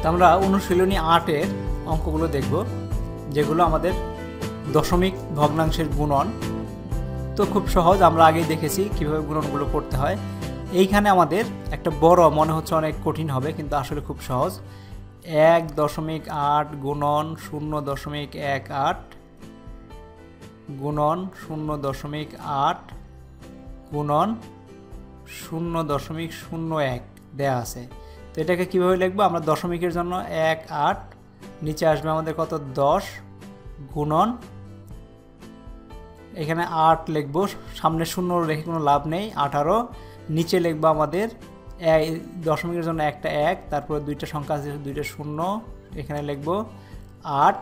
তো আমরা অনুশীলনী আটের অঙ্কগুলো দেখব, যেগুলো আমাদের দশমিক ভগ্নাংশের গুণন। তো খুব সহজ, আমরা আগেই দেখেছি কীভাবে গুণনগুলো করতে হয়। এইখানে আমাদের একটা বড় মনে হচ্ছে অনেক কঠিন হবে, কিন্তু আসলে খুব সহজ। এক দশমিক আট গুণন শূন্য দশমিক এক আট গুণন শূন্য দশমিক আট গুণন শূন্য দশমিক শূন্য এক দেয়া আছে। তো এটাকে কীভাবে লিখব? আমরা দশমিকের জন্য এক, আট, নিচে আসবে আমাদের কত? দশ গুণন, এখানে আট লিখব, সামনে শূন্য রেখে কোনো লাভ নেই, আঠারো, নিচে লিখব আমাদের দশমিকের জন্য একটা এক, তারপরে দুইটা সংখ্যা আছে, দুইটা শূন্য, এখানে লিখব আট,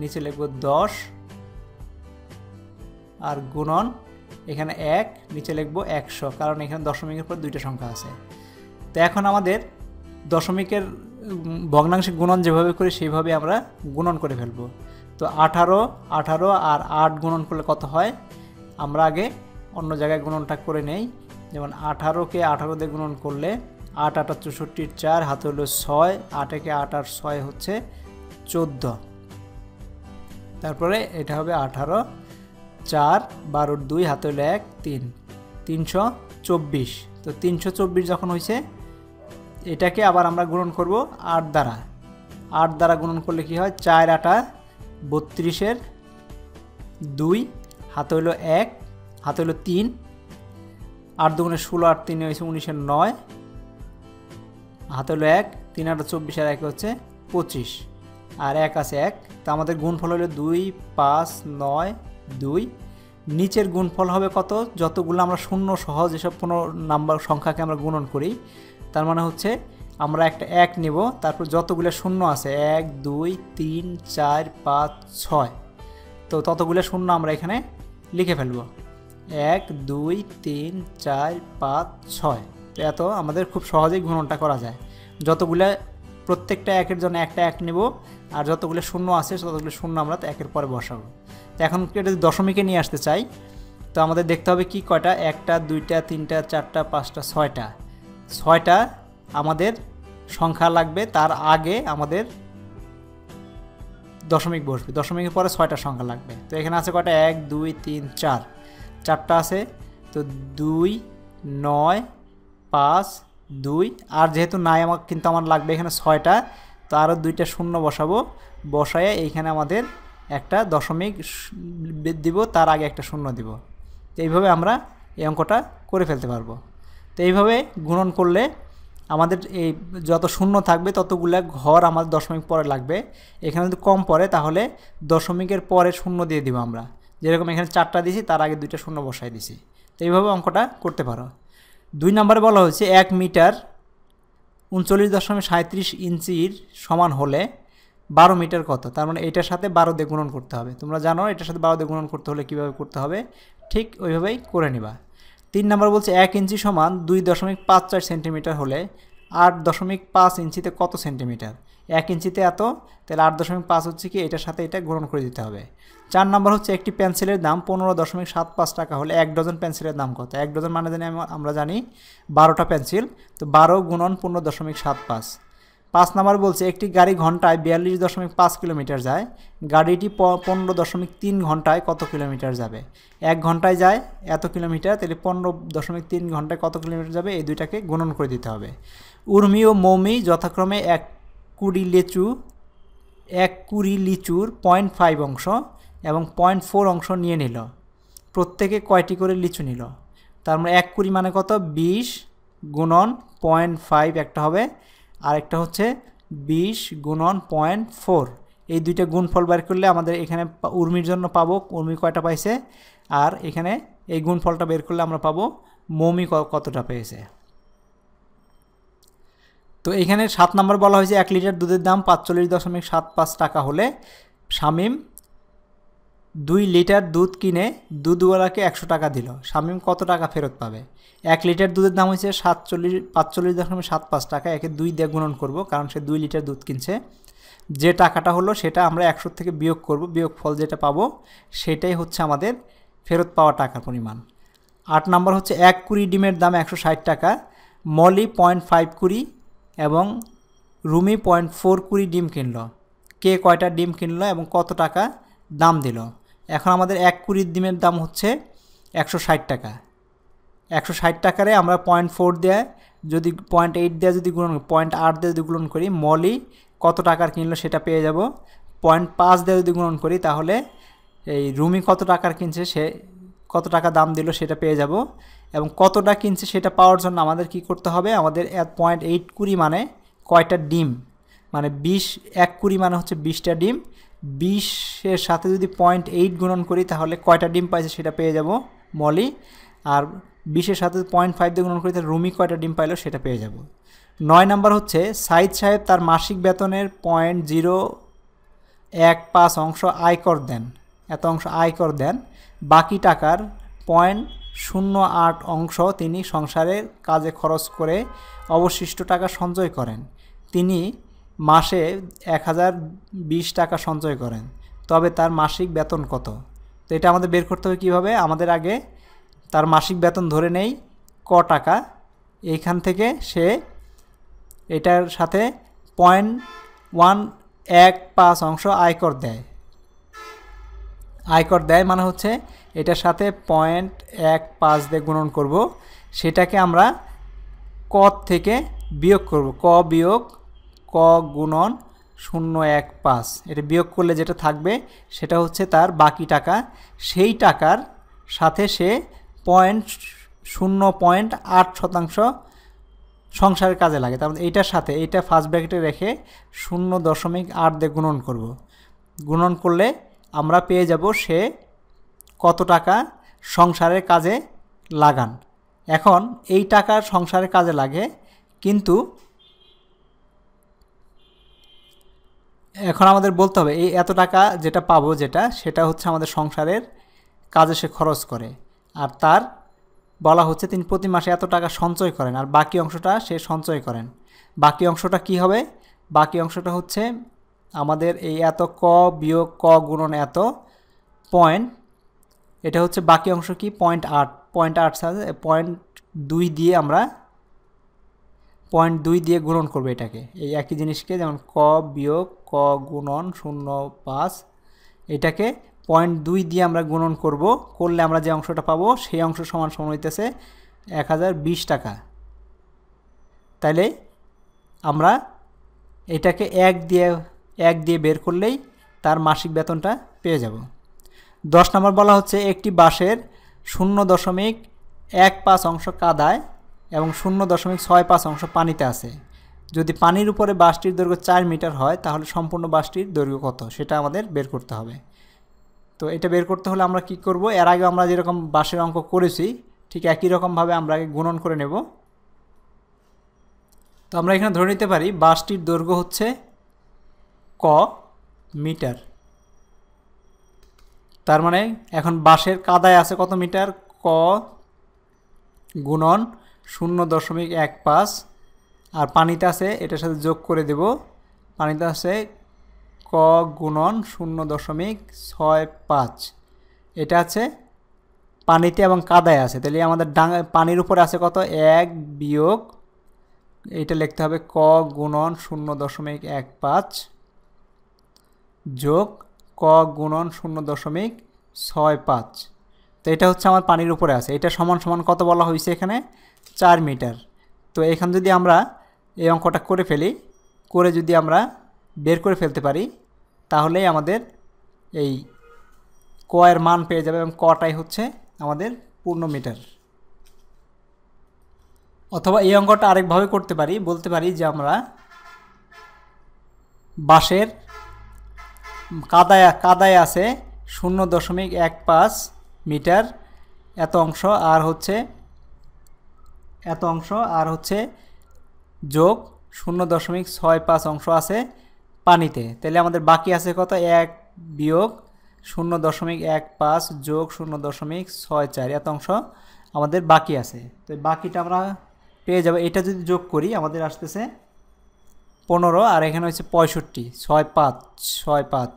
নিচে লিখব দশ, আর গুণন, এখানে এক, নিচে লিখব একশো, কারণ এখানে দশমিকের পর দুইটা সংখ্যা আছে। তো এখন আমাদের দশমিকের ভগ্নাংশে গুণন যেভাবে করি, সেইভাবে আমরা গুণন করে ফেলব। তো আঠারো আঠারো আর আট গুণন করলে কত হয়? আমরা আগে অন্য জায়গায় গুণনটা করে নেই। যেমন আঠারোকে আঠারো দিয়ে গুণন করলে আট, আটা চৌষট্টির চার, হাতে হলো ছয়, আটেকে আট আর ছয় হচ্ছে চোদ্দ। তারপরে এটা হবে আঠারো, চার বারোর দুই, হাতে হলো এক, তিন। তিনশো চব্বিশ। তো তিনশো চব্বিশ যখন হয়েছে এটাকে আবার আমরা গুণন করব আট দ্বারা। আট দ্বারা গুণন করলে কি হয়? চার আটা বত্রিশের দুই, হাতে হইল এক, হাতে হইল তিন, আট দুগুণে ষোলো, আট তিনে হয়েছে উনিশের নয়, হাতে হলো এক, তিন আটা চব্বিশ আর এক হচ্ছে পঁচিশ। আর এক আছে এক, তা আমাদের গুণফল হলো দুই, পাঁচ, নয়, দুই। নিচের গুণফল হবে কত? যতগুলো আমরা শূন্য সহ যেসব কোনো নাম্বার সংখ্যাকে আমরা গুণন করি তার মানে হচ্ছে আমরা একটা এক নেব, তারপর যতগুলো শূন্য আছে, এক, দুই, তিন, চার, পাঁচ, ছয়। তো ততগুলো শূন্য আমরা এখানে লিখে ফেলব। এক, দুই, তিন, চার, পাঁচ, ছয়। তো এত আমাদের খুব সহজেই গুণনটা করা যায়। যতগুলো প্রত্যেকটা একের জন্য একটা এক নেব, আর যতগুলো শূন্য আছে, ততগুলো শূন্য আমরা একের পরে বসাবো। তো এখন এটা দশমিকে নিয়ে আসতে চাই, তো আমাদের দেখতে হবে কি কয়টা? একটা, দুইটা, তিনটা, চারটা, পাঁচটা, ছয়টা। ছয়টা আমাদের সংখ্যা লাগবে, তার আগে আমাদের দশমিক বসবে। দশমিকের পরে ছয়টা সংখ্যা লাগবে। তো এখানে আছে কটা এক, দুই, তিন, চার। চারটা আছে, তো দুই, নয়, পাঁচ, দুই। আর যেহেতু নাই আমার কিন্তু আমার লাগবে এখানে ছয়টা, তো আরও দুইটা শূন্য বসাবো। বসায় এইখানে আমাদের একটা দশমিক দিব, তার আগে একটা শূন্য দিব। এইভাবে আমরা এই অঙ্কটা করে ফেলতে পারব। তো এইভাবে গুণন করলে আমাদের এই যত শূন্য থাকবে, ততগুলো ঘর আমাদের দশমিক পরে লাগবে। এখানে যদি কম পড়ে, তাহলে দশমিকের পরে শূন্য দিয়ে দিব আমরা। যেরকম এখানে চারটা দিছি তার আগে দুইটা শূন্য বসাই দিছি। তো এইভাবে অঙ্কটা করতে পারো। দুই নম্বরে বলা হয়েছে, এক মিটার উনচল্লিশ দশমিক সাঁত্রিশ ইঞ্চির সমান হলে বারো মিটার কত? তার মানে এটার সাথে বারো দিয়ে গুণন করতে হবে। তোমরা জানো, এটার সাথে বারো দিয়ে গুণন করতে হলে কীভাবে করতে হবে? ঠিক ওইভাবেই করে নিবা। তিন নম্বর বলছে এক ইঞ্চি সমান দুই দশমিক পাঁচ চার সেন্টিমিটার হলে আট দশমিক পাঁচ ইঞ্চিতে কত সেন্টিমিটার? এক ইঞ্চিতে এত, তাহলে আট দশমিক পাঁচ হচ্ছে কি এটার সাথে এটা গ্রহণ করে দিতে হবে। চার নম্বর হচ্ছে একটি পেন্সিলের দাম পনেরো দশমিক সাত পাঁচ টাকা হলে এক ডজন পেন্সিলের দাম কত? এক ডজন মানে জানি আমরা জানি বারোটা পেন্সিল, তো বারো গুণন পনেরো দশমিক সাত পাঁচ। পাঁচ নাম্বার বলছে, একটি গাড়ি ঘন্টায় বিয়াল্লিশ দশমিক পাঁচ কিলোমিটার যায়, গাড়িটি পনেরো দশমিক তিন ঘন্টায় কত কিলোমিটার যাবে? এক ঘন্টায় যায়, এত কিলোমিটার, তাহলে পনেরো দশমিক তিন ঘন্টায় কত কিলোমিটার যাবে? এই দুইটাকে গুণন করে দিতে হবে। উর্মি ও মৌমি যথাক্রমে এক কুড়ি লিচু, এক কুড়ি লিচুর পয়েন্ট ফাইভ অংশ এবং পয়েন্ট ফোর অংশ নিয়ে নিল। প্রত্যেকে কয়টি করে লিচু নিল? তার মানে এক কুড়ি মানে কত? বিশ গুণন পয়েন্ট ফাইভ একটা হবে। আরেকটা হচ্ছে বিশ গুণন পয়েন্ট ফোর। এই দুইটা গুণফল বের করলে আমাদের এখানে উর্মির জন্য পাবো, উর্মি কয়টা পাইছে? আর এখানে এই গুণফলটা বের করলে আমরা পাবো, মৌমি কতটা পেয়েছে? তো এখানে সাত নম্বর বলা হয়েছে, এক লিটার দুধের দাম পাঁচচল্লিশ দশমিক সাত পাঁচ টাকা হলে শামিম দুই লিটার দুধ কিনে দুধওয়ালাকে একশো টাকা দিল। শামিম কত টাকা ফেরত পাবে? এক লিটার দুধের দাম হচ্ছে সাতচল্লিশ, পাঁচচল্লিশ দশমিক সাত পাঁচ টাকা। একে দুই দিয়ে গুণন করব, কারণ সে দুই লিটার দুধ কিনছে। যে টাকাটা হলো, সেটা আমরা একশো থেকে বিয়োগ করব। বিয়োগ ফল যেটা পাবো, সেটাই হচ্ছে আমাদের ফেরত পাওয়া টাকার পরিমাণ। আট নম্বর হচ্ছে, এক কুড়ি ডিমের দাম একশো ষাট টাকা। মলি পয়েন্ট ফাইভ কুড়ি এবং রুমি পয়েন্ট ফোর কুড়ি ডিম কিনলো। কে কয়টা ডিম কিনলো এবং কত টাকা দাম দিল? এখন আমাদের এক কুড়ি ডিমের দাম হচ্ছে একশো ষাট টাকা। একশো ষাট টাকারে আমরা পয়েন্ট ফোর দেয় যদি পয়েন্ট এইট দেওয়া যদি গুণন পয়েন্ট আট দিয়ে যদি গুণন করি, মলি কত টাকার কিনলো সেটা পেয়ে যাব? পয়েন্ট পাঁচ দিয়ে যদি গুণন করি, তাহলে এই রুমি কত টাকার কিনছে সে কত টাকা দাম দিল সেটা পেয়ে যাব। এবং কতটা কিনছে সেটা পাওয়ার জন্য আমাদের কি করতে হবে? আমাদের এক পয়েন্ট এইট কুড়ি মানে কয়টা ডিম? মানে বিশ, এক কুড়ি মানে হচ্ছে বিশটা ডিম। বিশের সাথে যদি পয়েন্ট এইট গুণন করি, তাহলে কয়টা ডিম পাইছে সেটা পেয়ে যাব মলি। আর বিশের সাথে পয়েন্ট ফাইভ দিয়ে গুণন করি, তাহলে রুমি কয়টা ডিম পাইলো সেটা পেয়ে যাব। নয় নাম্বার হচ্ছে, সাইদ সাহেব তার মাসিক বেতনের পয়েন্ট জিরো এক পাঁচ অংশ আয়কর দেন। এত অংশ আয়কর দেন। বাকি টাকার পয়েন্ট শূন্য আট অংশ তিনি সংসারের কাজে খরচ করে অবশিষ্ট টাকা সঞ্চয় করেন। তিনি মাসে এক হাজার বিশ টাকা সঞ্চয় করেন। তবে তার মাসিক বেতন কত? তো এটা আমাদের বের করতে হবে কীভাবে? আমাদের আগে তার মাসিক বেতন ধরে নেই, ক টাকা। এইখান থেকে সে এটার সাথে পয়েন্ট ওয়ান এক পাঁচ অংশ আয়কর দেয়। আয়কর দেয় মানে হচ্ছে এটার সাথে পয়েন্ট এক পাঁচ দিয়ে গুণন করব। সেটাকে আমরা ক থেকে বিয়োগ করব। ক বিয়োগ ক গুণন শূন্য এক পাঁচ। এটা বিয়োগ করলে যেটা থাকবে, সেটা হচ্ছে তার বাকি টাকা। সেই টাকার সাথে সে পয়েন্ট শূন্য পয়েন্ট আট শতাংশ সংসারের কাজে লাগে। তার এইটার সাথে, এইটা ফার্স্ট ব্র্যাকেটে রেখে শূন্য দশমিক আট দিয়ে গুণন করব। গুণন করলে আমরা পেয়ে যাব সে কত টাকা সংসারের কাজে লাগান। এখন এই টাকা সংসারের কাজে লাগে, কিন্তু এখন আমাদের বলতে হবে, এই এত টাকা যেটা পাবো যেটা, সেটা হচ্ছে আমাদের সংসারের কাজে সে খরচ করে। আর তার বলা হচ্ছে তিনি প্রতি মাসে এত টাকা সঞ্চয় করেন, আর বাকি অংশটা সে সঞ্চয় করেন। বাকি অংশটা কি হবে? বাকি অংশটা হচ্ছে আমাদের এই এত ক বিয়োগ ক গুণন এত পয়েন্ট, এটা হচ্ছে বাকি অংশ কি? পয়েন্ট আট। পয়েন্ট আট পয়েন্ট দুই দিয়ে আমরা পয়েন্ট দুই দিয়ে গুণন করব এটাকে। এই একই জিনিসকে যেমন ক বিয়োগ ক গুণন শূন্য পাঁচ, এটাকে পয়েন্ট দুই দিয়ে আমরা গুণন করব। করলে আমরা যে অংশটা পাবো, সেই অংশ সমান সমান হইতেছে এক হাজার বিশ টাকা। তাইলে আমরা এটাকে এক দিয়ে এক দিয়ে বের করলেই তার মাসিক বেতনটা পেয়ে যাব। দশ নম্বর বলা হচ্ছে, একটি বাসের শূন্য দশমিক এক পাঁচ অংশ কাদায় এবং শূন্য দশমিক ছয় পাঁচ অংশ পানিতে আছে। যদি পানির উপরে বাসটির দৈর্ঘ্য চার মিটার হয়, তাহলে সম্পূর্ণ বাসটির দৈর্ঘ্য কত? সেটা আমাদের বের করতে হবে। তো এটা বের করতে হলে আমরা কি করব? এর আগে আমরা যেরকম বাসের অঙ্ক করেছি, ঠিক একই রকমভাবে আমরা গুণন করে নেব। তো আমরা এখানে ধরে নিতে পারি, বাসটির দৈর্ঘ্য হচ্ছে ক মিটার। তার মানে এখন বাসের কাদায় আছে কত মিটার? ক গুণন শূন্য দশমিক এক পাঁচ আর পানিতে আছে, এটার সাথে যোগ করে দেব, পানিতে আছে ক গুণন শূন্য দশমিক ছয় পাঁচ। এটা আছে পানিতে এবং কাদায় আছে, তাহলে আমাদের ডাঙা পানির উপরে আছে কত? এক বিয়োগ, এটা লিখতে হবে ক গুণন শূন্য দশমিক এক পাঁচ যোগ ক গুণন শূন্য দশমিক ছয় পাঁচ। তো এটা হচ্ছে আমার পানির উপরে আছে, এটা সমান সমান কত বলা হয়েছে এখানে? চার মিটার। তো এখান যদি আমরা এই অঙ্কটা করে ফেলি, করে যদি আমরা বের করে ফেলতে পারি, তাহলেই আমাদের এই কয়ের মান পেয়ে যাবে এবং কটাই হচ্ছে আমাদের পূর্ণ মিটার। অথবা এই অঙ্কটা আরেকভাবে করতে পারি, বলতে পারি যে আমরা বাঁশের কাদায় কাদায় আছে শূন্য দশমিক এক পাঁচ মিটার এত অংশ, আর হচ্ছে এত অংশ, আর হচ্ছে যোগ শূন্য দশমিক ছয় পাঁচ অংশ আছে পানিতে। তাহলে আমাদের বাকি আছে কত? এক বিয়োগ শূন্য দশমিক এক পাঁচ যোগ শূন্য দশমিক ছয় চার। এত অংশ আমাদের বাকি আছে। তো বাকিটা আমরা পেয়ে যাব। এটা যদি যোগ করি, আমাদের আসতেছে পনেরো, আর এখানে হচ্ছে পঁয়ষট্টি, ছয় পাঁচ ছয় পাঁচ।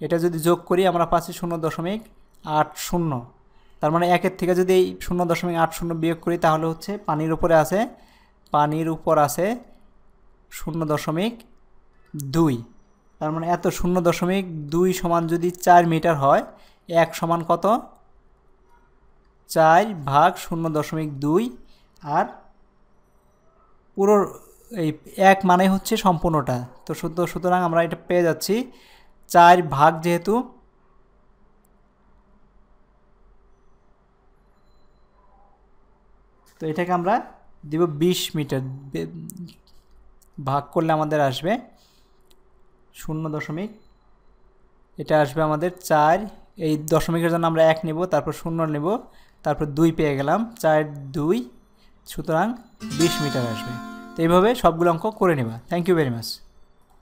এটা যদি যোগ করি, আমরা পাচ্ছি শূন্য দশমিক আট শূন্য। তার মানে একের থেকে যদি এই শূন্য দশমিক আট শূন্য বিয়োগ করি, তাহলে হচ্ছে পানির উপরে আছে, পানির উপর আছে শূন্য দশমিক দুই। তার মানে এত শূন্য দশমিক দুই সমান যদি চার মিটার হয়, এক সমান কত? চার ভাগ শূন্য দশমিক দুই, আর পুরো এই এক মানে হচ্ছে সম্পূর্ণটা। তো সুতরাং আমরা এটা পেয়ে যাচ্ছি। চার ভাগ যেহেতু তো এটাকে আমরা দিব বিশ মিটার। ভাগ করলে আমাদের আসবে শূন্য দশমিক। এটা আসবে আমাদের চার। এই দশমিকের জন্য আমরা এক নেব, তারপর শূন্য নেব, তারপর দুই পেয়ে গেলাম। চার, দুই, সুতরাং বিশ মিটার আসবে। তো এইভাবে সবগুলো অঙ্ক করে নেবা। Thank you very much